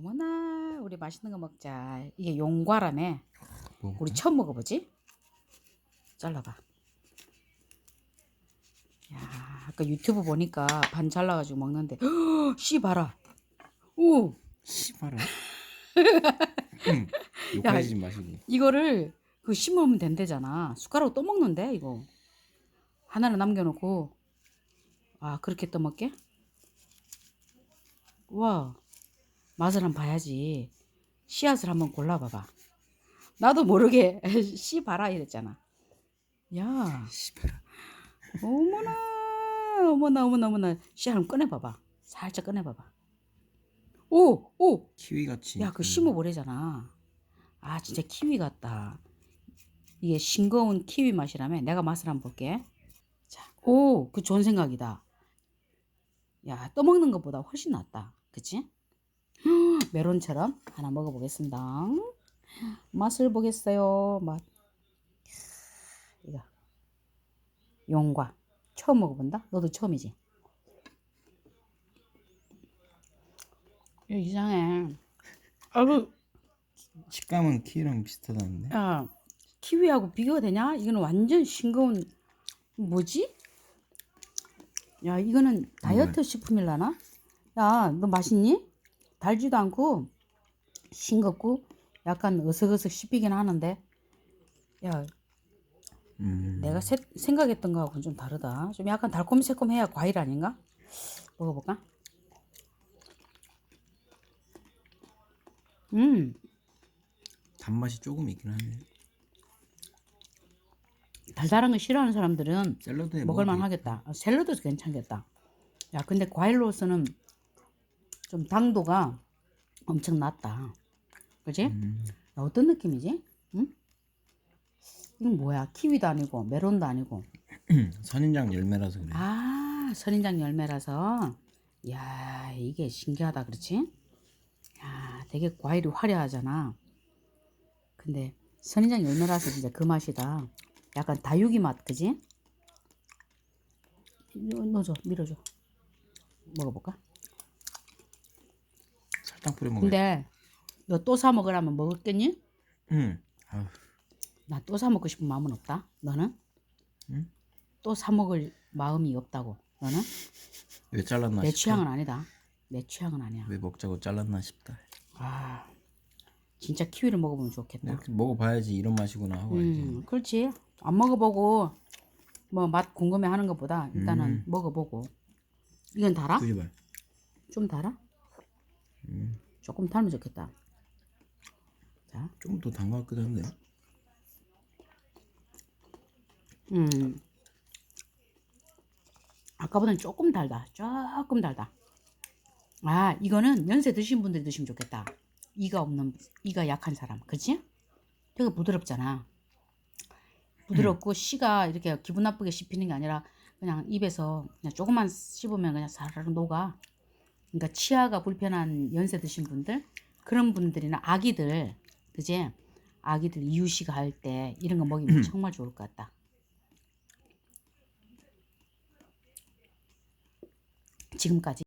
어머나 우리 맛있는 거 먹자. 이게 용과라네. 뭐, 우리 처음 먹어보지? 잘라봐. 야, 아까 유튜브 보니까 반 잘라가지고 먹는데 씨 봐라. 오, 씨발아. 응. 욕하지 마시고. 이거를 그 심으면 된대잖아. 숟가락 또 먹는데 이거 하나를 남겨놓고 아 그렇게 떠먹게? 와 맛을 한번 봐야지. 씨앗을 한번 골라봐봐. 나도 모르게 씨 봐라 이랬잖아. 야. 어머나 어머나 어머나 어머나 씨앗 한번 꺼내봐봐. 살짝 꺼내봐봐. 오 오. 키위 같이. 야, 그 심어 보래잖아. 아, 진짜 키위 같다. 이게 싱거운 키위 맛이라면 내가 맛을 한번 볼게. 자, 오, 그 좋은 생각이다. 야, 떠먹는 것보다 훨씬 낫다. 그치? 메론처럼 하나 먹어보겠습니다. 맛을 보겠어요. 맛. 이거. 용과. 처음 먹어본다? 너도 처음이지? 이거 이상해. 아그 식감은 키위랑 비슷하다는데. 야 키위하고 비교가 되냐? 이거는 완전 싱거운 뭐지? 야 이거는 다이어트 식품일라나? 야 너 맛있니? 달지도 않고 싱겁고 약간 어석어석 씹히긴 하는데 야 음. 내가 세- 생각했던 거하고는 좀 다르다. 좀 약간 달콤새콤해야 과일 아닌가? 먹어볼까? 음 단맛이 조금 있긴 하네. 달달한 거 싫어하는 사람들은 샐러드에 먹을만 하겠다. 아, 샐러드도 괜찮겠다. 야, 근데 과일로서는 좀 당도가 엄청 낮다. 그지? 음. 야, 어떤 느낌이지? 응? 이건 뭐야? 키위도 아니고 메론도 아니고. 선인장 열매라서 그래. 아, 선인장 열매라서. 야, 이게 신기하다, 그렇지? 야, 되게 과일이 화려하잖아. 근데 선인장 열매라서 진짜 그 맛이다. 약간 다육이 맛, 그지? 넣어줘, 밀어줘. 먹어볼까? 설탕 뿌려 먹어. 근데 너또사 먹으라면 먹었겠니? 응. 아우. 나또 사 먹고 싶은 마음은 없다. 너는? 응? 또 사 먹을 마음이 없다고. 너는? 왜 잘랐나 내 싶다. 취향은 아니다. 내 취향은 아니야. 왜 먹자고 잘랐나 싶다. 아, 진짜 키위를 먹어보면 좋겠다. 이렇게 먹어봐야지 이런 맛이구나 하고 알지. 음, 그렇지. 안 먹어보고 뭐 맛 궁금해하는 것보다 일단은 음. 먹어보고. 이건 달아? 두지발. 좀 달아? 음. 조금 달면 좋겠다. 자, 좀더 단 것 같기도 한데. 음. 아까보다는 조금 달다. 조금 달다. 아, 이거는 연세 드신 분들이 드시면 좋겠다. 이가 없는, 이가 약한 사람. 그치? 되게 부드럽잖아. 부드럽고 씨가 이렇게 기분 나쁘게 씹히는 게 아니라 그냥 입에서 그냥 조금만 씹으면 그냥 사르르 녹아. 그러니까 치아가 불편한 연세 드신 분들, 그런 분들이나 아기들, 그지? 아기들 이유식 할 때 이런 거 먹이면 정말 좋을 것 같다. 지금까지